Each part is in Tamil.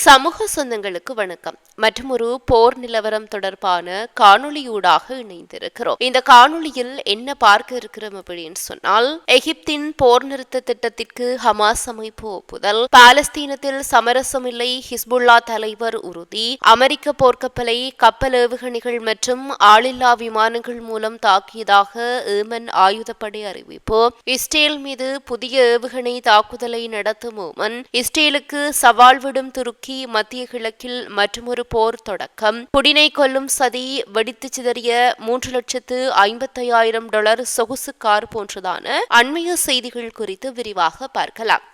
சமூக சொந்தங்களுக்கு வணக்கம். மற்றும் ஒரு போர் நிலவரம் தொடர்பான காணொளியூடாக இணைந்திருக்கிறோம். இந்த காணொளியில் என்ன பார்க்க இருக்கிறோம் அப்படின்னு சொன்னால் எகிப்தின் போர் நிறுத்த திட்டத்திற்கு ஹமாஸ் அமைப்பு ஒப்புதல் பாலஸ்தீனத்தில் சமரசமில்லை ஹிஸ்புல்லா தலைவர் உறுதி அமெரிக்க போர்க்கப்பலை கப்பல் ஏவுகணைகள் மற்றும் ஆளில்லா விமானங்கள் மூலம் தாக்கியதாக ஏமன் ஆயுதப்படை அறிவிப்பு இஸ்ரேல் மீது புதிய ஏவுகணை தாக்குதலை நடத்தும் ஓமன் இஸ்ரேலுக்கு சவால் விடும் துருக்கு துருக்கி மத்திய கிழக்கில் மற்றொரு போர் தொடக்கம். புடினை கொல்லும் சதி வெடித்து சிதறிய மூன்று லட்சத்து ஐம்பத்தையாயிரம் டாலர் சொகுசு கார் போன்றதான அண்மைய செய்திகள் குறித்து விரிவாக பார்க்கலாம்.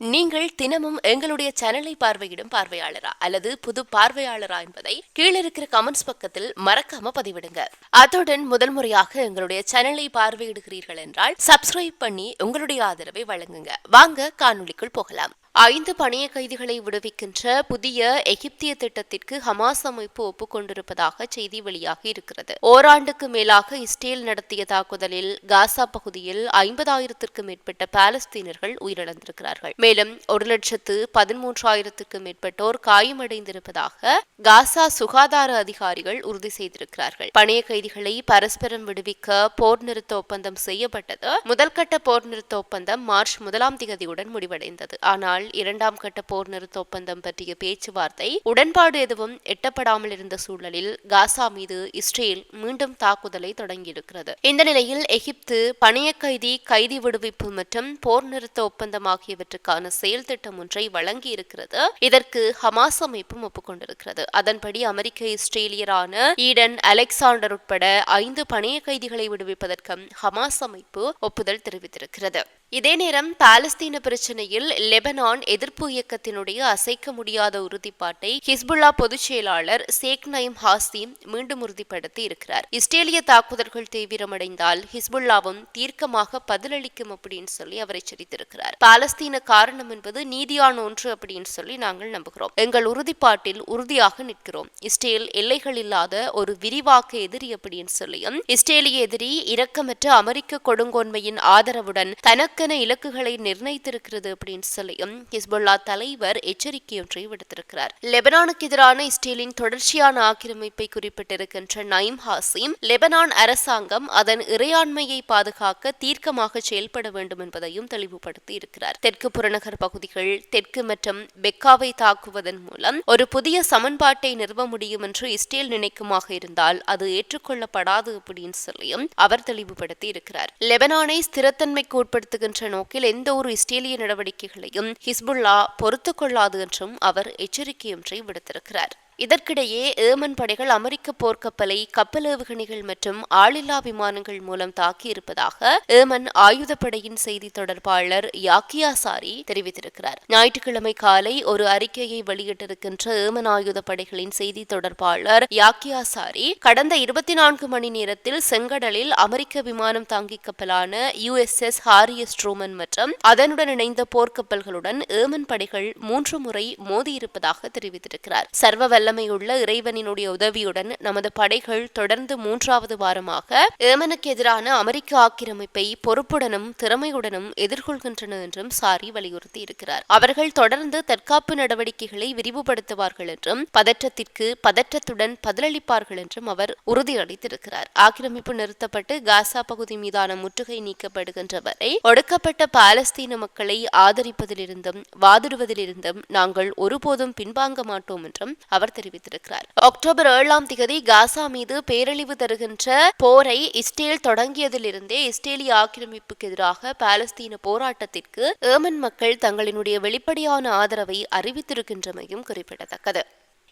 நீங்கள் தினமும் எங்களுடைய சேனலை பார்வையிடும் பார்வையாளரா அல்லது புது பார்வையாளரா என்பதை கீழே இருக்கிற கமெண்ட்ஸ் பக்கத்தில் மறக்காம பதிவிடுங்க. அத்துடன் முதல் முறையாக எங்களுடைய சேனலை பார்வையிடுகிறீர்கள் என்றால் சப்ஸ்கிரைப் பண்ணி உங்களுடைய ஆதரவை வழங்குங்க. வாங்க காணொலிக்குள் போகலாம். ஐந்து பணிய கைதிகளை விடுவிக்கின்ற புதிய எகிப்திய திட்டத்திற்கு ஹமாஸ் அமைப்பு ஒப்புக்கொண்டிருப்பதாக செய்தி வெளியாகி இருக்கிறது. ஓராண்டுக்கு மேலாக இஸ்ரேல் நடத்திய தாக்குதலில் காசா பகுதியில் ஐம்பதாயிரத்திற்கும் மேற்பட்ட பாலஸ்தீனர்கள் உயிரிழந்திருக்கிறார்கள். மேலும் ஒரு லட்சத்து பதிமூன்றாயிரத்திற்கும் மேற்பட்டோர் காயமடைந்திருப்பதாக காசா சுகாதார அதிகாரிகள் உறுதி செய்திருக்கிறார்கள். பணிய கைதிகளை பரஸ்பரம் விடுவிக்க போர் நிறுத்த ஒப்பந்தம் செய்யப்பட்டது. முதல்கட்ட போர் நிறுத்த ஒப்பந்தம் மார்ச் முதலாம் திகதியுடன் முடிவடைந்தது. ஆனால் நாள் இரண்டாம் கட்ட போர் நிறுத்த ஒப்பந்தம் பற்றிய பேச்சுவார்த்தை உடன்பாடு எதுவும் எட்டப்படாமல் இருந்த சூழலில் காசா மீது இஸ்ரேல் மீண்டும் தாக்குதலை தொடங்கியிருக்கிறது. இந்த நிலையில் எகிப்து பணிய கைதி கைதி விடுவிப்பு மற்றும் போர் நிறுத்த ஒப்பந்தம் ஆகியவற்றுக்கான செயல் திட்டம் ஒன்றை வழங்கி இருக்கிறது இதற்கு ஹமாஸ் அமைப்பும் ஒப்புக்கொண்டிருக்கிறது. அதன்படி அமெரிக்க இஸ்ரேலியரான ஈடன் அலெக்சாண்டர் உட்பட ஐந்து பணைய கைதிகளை விடுவிப்பதற்கும் ஹமாஸ் அமைப்பு ஒப்புதல் தெரிவித்திருக்கிறது. இதே நேரம் பாலஸ்தீன பிரச்சனையில் லெபனான் எதிர்ப்பு இயக்கத்தினுடைய அசைக்க முடியாத உறுதிப்பாட்டை ஹிஸ்புல்லா பொதுச் செயலாளர் சேக் நயிம் ஹாசிம் மீண்டும் உறுதிப்படுத்தி இருக்கிறார். இஸ்ரேலிய தாக்குதல்கள் தீவிரமடைந்தால் ஹிஸ்புல்லாவும் தீர்க்கமாக பதிலளிக்கும் அப்படின்னு சொல்லி அவர் எச்சரித்திருக்கிறார். பாலஸ்தீன காரணம் என்பது நீதியான ஒன்று அப்படின்னு சொல்லி நாங்கள் நம்புகிறோம். எங்கள் உறுதிப்பாட்டில் உறுதியாக நிற்கிறோம். இஸ்ரேல் எல்லைகள் இல்லாத ஒரு விரிவாக்க எதிரி அப்படின்னு சொல்லியும் இஸ்ரேலிய எதிரி இரக்கமற்ற அமெரிக்க கொடுங்கோன்மையின் ஆதரவுடன் தனக்கு எத்தனை இலக்குகளை நிர்ணயித்திருக்கிறது அப்படின்னு சொல்லியும் ஹிஸ்புல்லா தலைவர் எச்சரிக்கை ஒன்றை விடுத்திருக்கிறார். லெபனானுக்கு எதிரான இஸ்ரேலின் தொடர்ச்சியான ஆக்கிரமிப்பை குறிப்பிட்டிருக்கின்ற நயிம் ஹாசிம் லெபனான் அரசாங்கம் அதன் இறையாண்மையை பாதுகாக்க தீர்க்கமாக செயல்பட வேண்டும் என்பதையும் தெளிவுபடுத்தி இருக்கிறார். தெற்கு புறநகர் பகுதிகள் தெற்கு மற்றும் பெக்காவை தாக்குவதன் மூலம் ஒரு புதிய சமன்பாட்டை நிறுவ முடியும் என்று இஸ்ரேல் நினைக்குமாக இருந்தால் அது ஏற்றுக்கொள்ளப்படாது அப்படின்னு சொல்லியும் அவர் தெளிவுபடுத்தி இருக்கிறார். லெபனானை ஸ்திரத்தன்மைக்கு உட்படுத்துகின்ற என்ற நோக்கில் எந்த ஒரு இஸ்ரேலிய நடவடிக்கைகளையும் ஹிஸ்புல்லா பொறுத்து கொள்ளாது என்றும் அவர் எச்சரிக்கையொன்றை விடுத்திருக்கிறார். இதற்கிடையே ஏமன் படைகள் அமெரிக்க போர்க்கப்பலை கப்பல் ஏவுகணைகள் மற்றும் ஆளில்லா விமானங்கள் மூலம் தாக்கியிருப்பதாக ஏமன் ஆயுதப்படையின் செய்தி தொடர்பாளர் யாக்கியா சாரி தெரிவித்திருக்கிறார். ஞாயிற்றுக்கிழமை காலை ஒரு அறிக்கையை வெளியிட்டிருக்கின்ற ஏமன் ஆயுதப்படைகளின் செய்தி தொடர்பாளர் யாக்கியா சாரி கடந்த இருபத்தி நான்கு மணி நேரத்தில் செங்கடலில் அமெரிக்க விமானம் தாங்கி கப்பலான யுஎஸ்எஸ் ஹாரியஸ் ட்ரூமன் மற்றும் அதனுடன் இணைந்த போர்க்கப்பல்களுடன் ஏமன் படைகள் மூன்று முறை மோதியிருப்பதாக தெரிவித்திருக்கிறார். சர்வவல்ல வல்லமையுள்ள இறைவனினுடைய உதவியுடன் நமது படைகள் தொடர்ந்து மூன்றாவது வாரமாக ஏமனுக்கு எதிரான அமெரிக்க ஆக்கிரமிப்பை பொறுப்புடனும் திறமையுடனும் எதிர்கொள்கின்றன என்றும் சாரி வலியுறுத்தி இருக்கிறார். அவர்கள் தொடர்ந்து தற்காப்பு நடவடிக்கைகளை விரிவுபடுத்துவார்கள் என்றும் பதற்றத்திற்கு பதற்றத்துடன் பதிலளிப்பார்கள் என்றும் அவர் உறுதியளித்திருக்கிறார். ஆக்கிரமிப்பு நிறுத்தப்பட்டு காசா பகுதி மீதான முற்றுகை நீக்கப்படுகின்ற வரை ஒடுக்கப்பட்ட பாலஸ்தீன மக்களை ஆதரிப்பதிலிருந்தும் வாதிடுவதிலிருந்தும் நாங்கள் ஒருபோதும் பின்வாங்க மாட்டோம் என்றும் அவர் தெரிவித்திருக்கிறார். அக்டோபர் ஏழாம் திகதி காசா மீது பேரழிவு தருகின்ற போரை இஸ்ரேல் தொடங்கியதிலிருந்தே இஸ்ரேலிய ஆக்கிரமிப்புக்கு எதிராக பாலஸ்தீன போராட்டத்திற்கு ஏமன் மக்கள் தங்களினுடைய வெளிப்படையான ஆதரவை அறிவித்திருக்கின்றமையும் குறிப்பிடத்தக்கது.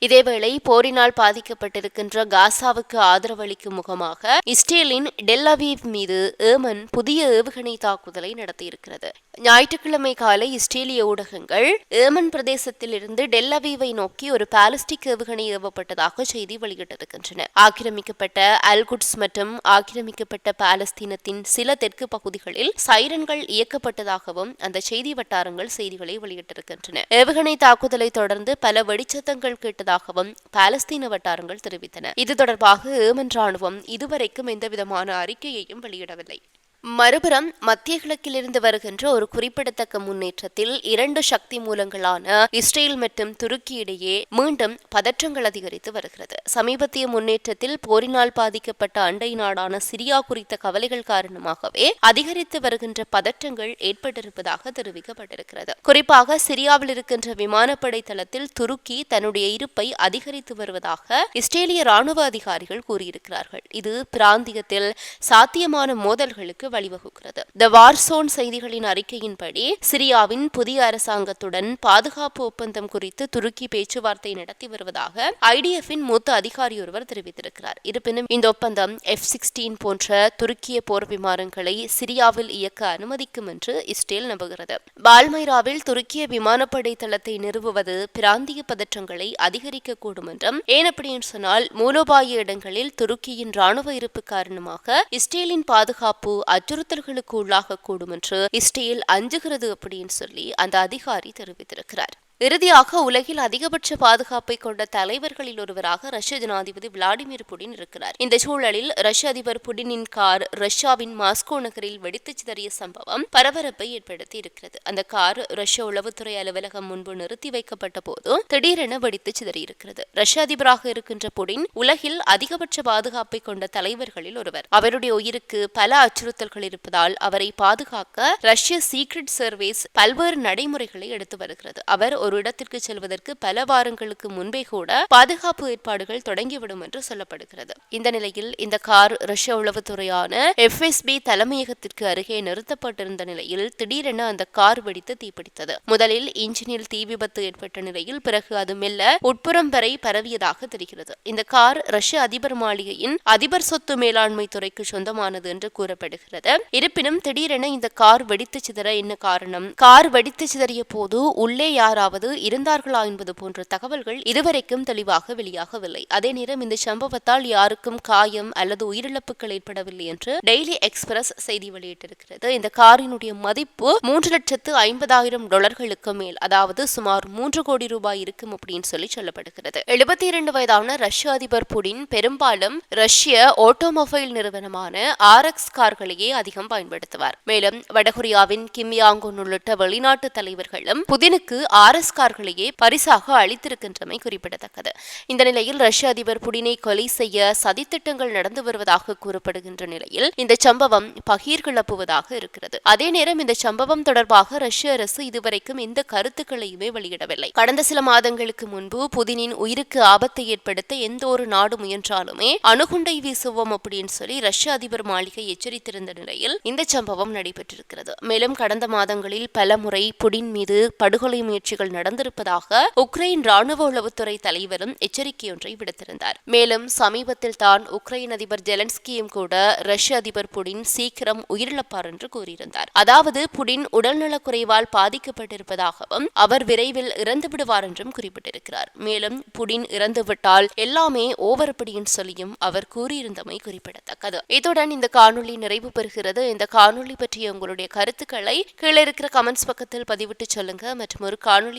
இதேவேளை போரினால் பாதிக்கப்பட்டிருக்கின்ற காசாவுக்கு ஆதரவளிக்கும் முகமாக இஸ்ரேலின் டெல்லவீவ் மீது ஏமன் புதிய ஏவுகணை தாக்குதலை நடத்தியிருக்கிறது. ஞாயிற்றுக்கிழமை காலை இஸ்ரேலிய ஊடகங்கள் ஏமன் பிரதேசத்தில் இருந்து டெல்லவீவை நோக்கி ஒரு பாலிஸ்டிக் ஏவுகணை ஏவப்பட்டதாக செய்தி வெளியிட்டிருக்கின்றன. ஆக்கிரமிக்கப்பட்ட அல்குட்ஸ் மற்றும் ஆக்கிரமிக்கப்பட்ட பாலஸ்தீனத்தின் சில தெற்கு பகுதிகளில் சைரன்கள் இயக்கப்பட்டதாகவும் அந்த செய்தி வட்டாரங்கள் செய்திகளை வெளியிட்டிருக்கின்றன. ஏவுகணை தாக்குதலை தொடர்ந்து பல வெடிச்சத்தங்கள் கேட்டதாக உள்ளதாகவும் பாலஸ்தீன வட்டாரங்கள் தெரிவித்தன. இது தொடர்பாக ஏமன் ராணுவம் இதுவரைக்கும் எந்தவிதமான அறிக்கையையும் வெளியிடவில்லை. மறுபுறம் மத்திய கிழக்கிலிருந்து வருகின்ற ஒரு குறிப்பிடத்தக்க முன்னேற்றத்தில் இரண்டு சக்தி மூலங்களான இஸ்ரேல் மற்றும் துருக்கி இடையே மீண்டும் பதற்றங்கள் அதிகரித்து வருகிறது. சமீபத்திய முன்னேற்றத்தில் போரினால் பாதிக்கப்பட்ட அண்டை நாடான சிரியா குறித்த கவலைகள் காரணமாகவே அதிகரித்து வருகின்ற பதற்றங்கள் ஏற்பட்டிருப்பதாக தெரிவிக்கப்பட்டிருக்கிறது. குறிப்பாக சிரியாவில் இருக்கின்ற விமானப்படை தளத்தில் துருக்கி தன்னுடைய இருப்பை அதிகரித்து வருவதாக இஸ்ரேலிய ராணுவ அதிகாரிகள் கூறியிருக்கிறார்கள். இது பிராந்தியத்தில் சாத்தியமான மோதல்களுக்கு வழிவகுக்கிறது. த வார்சோன் செய்திகளின் அறிக்கையின்படி சிரியாவின் புதிய அரசாங்கத்துடன் பாதுகாப்பு ஒப்பந்தம் குறித்து துருக்கி பேச்சுவார்த்தை நடத்தி வருவதாக ஐடிஎஃபின் மூத்த அதிகாரி ஒருவர் தெரிவித்திருக்கிறார். இருப்பினும் இந்த ஒப்பந்தம் எஃப் சிக்ஸ்டீன் போன்ற துருக்கிய போர் விமானங்களை சிரியாவில் இயக்க அனுமதிக்கும் என்று இஸ்ரேல் நம்புகிறது. பால்மைராவில் துருக்கிய விமானப்படை தளத்தை நிறுவுவது பிராந்திய பதற்றங்களை அதிகரிக்கக்கூடும் என்றும் ஏன் அப்படின்னு சொன்னால் மூலோபாய இடங்களில் துருக்கியின் ராணுவ இருப்பு காரணமாக இஸ்ரேலின் பாதுகாப்பு அச்சுறுத்தல்களுக்கு உள்ளாகக்கூடும் என்று இஸ்ரேல் அஞ்சுகிறது அப்படின்னு சொல்லி அந்த அதிகாரி தெரிவித்திருக்கிறார். இறுதியாக உலகில் அதிகபட்ச பாதுகாப்பை கொண்ட தலைவர்களில் ஒருவராக ரஷ்ய ஜனாதிபதி விளாடிமிர் புடின் இருக்கிறார். இந்த சூழலில் ரஷ்ய அதிபர் புடினின் கார் ரஷ்யாவின் மாஸ்கோ நகரில் வெடித்து சிதறிய சம்பவம் பரபரப்பை ஏற்படுத்தி இருக்கிறது. அந்த கார் ரஷ்ய உளவுத்துறை அலுவலகம் முன்பு நிறுத்தி வைக்கப்பட்ட போது திடீரென வெடித்து சிதறியிருக்கிறது. ரஷ்ய அதிபராக இருக்கின்ற புடின் உலகில் அதிகபட்ச பாதுகாப்பை கொண்ட தலைவர்களில் ஒருவர். அவருடைய உயிருக்கு பல அச்சுறுத்தல்கள் இருப்பதால் அவரை பாதுகாக்க ரஷ்ய சீக்ரெட் சர்வீஸ் பல்வேறு நடைமுறைகளை எடுத்து வருகிறது. அவர் ஒரு இடத்திற்கு செல்வதற்கு பல வாரங்களுக்கு முன்பே கூட பாதுகாப்பு ஏற்பாடுகள் தொடங்கிவிடும் என்று சொல்லப்படுகிறது. இந்த நிலையில் இந்த கார் ரஷ்ய உளவுத்துறையான எஃப்எஸ்பி தலைமையகத்திற்கு அருகே நிறுத்தப்பட்டிருந்த நிலையில் திடீரென அந்த கார் வெடித்து தீப்பிடித்தது. முதலில் இன்ஜினில் தீ விபத்து ஏற்பட்ட நிலையில் பிறகு அது மெல்ல உட்புறம் வரை பரவியதாக தெரிகிறது. இந்த கார் ரஷ்ய அதிபர் மாளிகையின் அதிபர் சொத்து மேலாண்மை துறைக்கு சொந்தமானது என்று கூறப்படுகிறது. இருப்பினும் திடீரென இந்த கார் வெடித்து சிதற என்ன காரணம்? கார் வெடித்து சிதறிய போது உள்ளே யாராவது யாராவது இருந்தார்களா என்பது போன்ற தகவல்கள் இதுவரைக்கும் தெளிவாக வெளியாகவில்லை. அதே நேரம் இந்த சம்பவத்தால் யாருக்கும் காயம் அல்லது உயிரிழப்புகள் ஏற்படவில்லை என்று டெய்லி எக்ஸ்பிரஸ் செய்தி வெளியிட்டிருக்கிறது. இந்த காரினுடைய மதிப்பு மூன்று லட்சத்து ஐம்பதாயிரம் டாலர்களுக்கு மேல் அதாவது சுமார் மூன்று கோடி ரூபாய் இருக்கும் அப்படின்னு சொல்லி சொல்லப்படுகிறது. எழுபத்தி இரண்டு வயதான ரஷ்ய அதிபர் புடின் பெரும்பாலும் ரஷ்ய ஆட்டோமொபைல் நிறுவனமான ஆர் எக்ஸ் கார்களையே அதிகம் பயன்படுத்துவார். மேலும் வடகொரியாவின் கிம் யாங்கோன் உள்ளிட்ட வெளிநாட்டு தலைவர்களும் புதினுக்கு ஆர் எஸ் பரிசாக அளித்திருக்கின்றமை குறிப்பிடத்தக்கது. இந்த நிலையில் ரஷ்ய அதிபர் புடினை கொலை செய்ய சதித்திட்டங்கள் நடந்து வருவதாக கூறப்படுகின்ற நிலையில் இந்த சம்பவம் பகீர் கிளப்புவதாக இருக்கிறது. அதே நேரம் இந்த சம்பவம் தொடர்பாக ரஷ்ய அரசு இதுவரைக்கும் எந்த கருத்துக்களையுமே வெளியிடவில்லை. கடந்த சில மாதங்களுக்கு முன்பு புதினின் உயிருக்கு ஆபத்தை ஏற்படுத்த எந்த ஒரு நாடு முயன்றாலுமே அணுகுண்டை வீசுவோம் அப்படின்னு சொல்லி ரஷ்ய அதிபர் மாளிகை எச்சரித்திருந்த நிலையில் இந்த சம்பவம் நடைபெற்றிருக்கிறது. மேலும் கடந்த மாதங்களில் பல முறை புடின் மீது படுகொலை முயற்சிகள் நடந்திருப்பதாக உக்ரைன் ராணுவ உளவுத்துறை தலைவரும் எச்சரிக்கையொன்றை விடுத்திருந்தார். மேலும் சமீபத்தில் தான் உக்ரைன் அதிபர் ஜெலன்ஸ்கியும் கூட ரஷ்ய அதிபர் புடின் சீக்கிரம் உயிரிழப்பார் என்று கூறியிருந்தார். அதாவது புடின் உடல்நலக்குறைவால் பாதிக்கப்பட்டிருப்பதாகவும் அவர் விரைவில் இறந்து விடுவார் என்றும் குறிப்பிட்டிருக்கிறார். மேலும் புடின் இறந்துவிட்டால் எல்லாமே ஓவர் அப்படின்னு சொல்லியும் அவர் கூறியிருந்தமை குறிப்பிடத்தக்கது. இத்துடன் இந்த காணொலி நிறைவு பெறுகிறது. இந்த காணொலி பற்றிய உங்களுடைய கருத்துக்களை கீழே இருக்கிற கமெண்ட்ஸ் பக்கத்தில் பதிவிட்டு சொல்லுங்க. மற்றும் ஒரு